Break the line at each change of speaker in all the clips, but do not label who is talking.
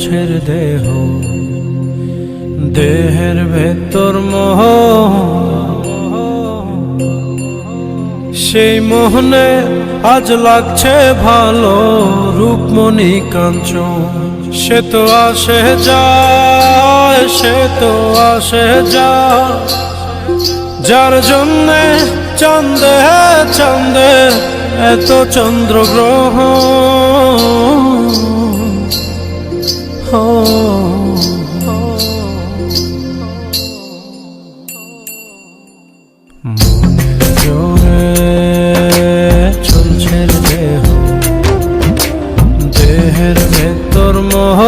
চলছে রে দেহ, দেহের ভেতর মোহ। সেই মোহনে আজ লাগছে ভালো রূপমণি কাঞ্চন। সে তো আসে যায়, সে তো আসে যায়। যার জন্যে চন্দে চন্দে এত চন্দ্রগ্রহ জোরে চলছে দেহ। দেহের ভেতর মোহ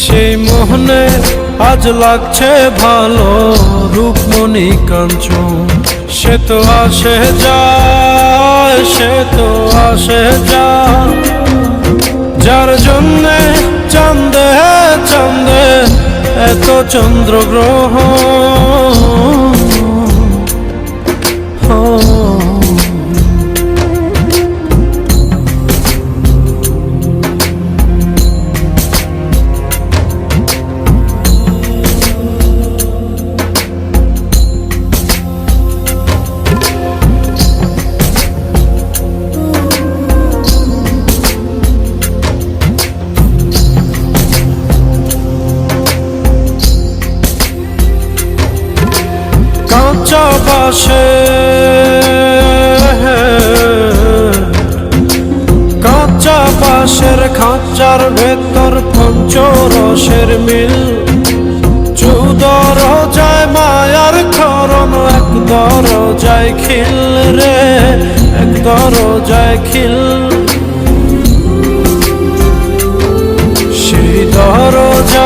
সেই মোহনে আজ লাগছে ভালো রূপমণি কাঞ্চন, সে তো আসে যায়, সে তো আসে যায়। যার জন্যে চন্দে চন্দে। এত চন্দ্রগ্রহ কাঁচা কাঁচা খাঁচার ভেতর পঞ্চরসের মিল। চৌদর যায় মায়ার খরণ, এক দর যায় খিল রে, এক দর যায় খিল। সেই দরজা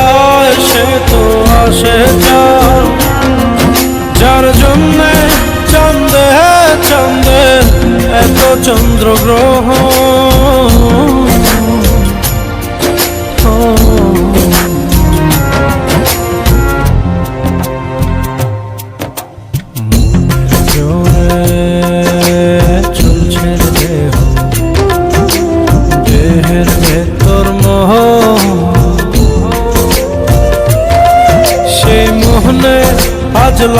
সে তো আসে যায় যার জন্যে চন্দে চন্দে এত চন্দ্রগ্রহ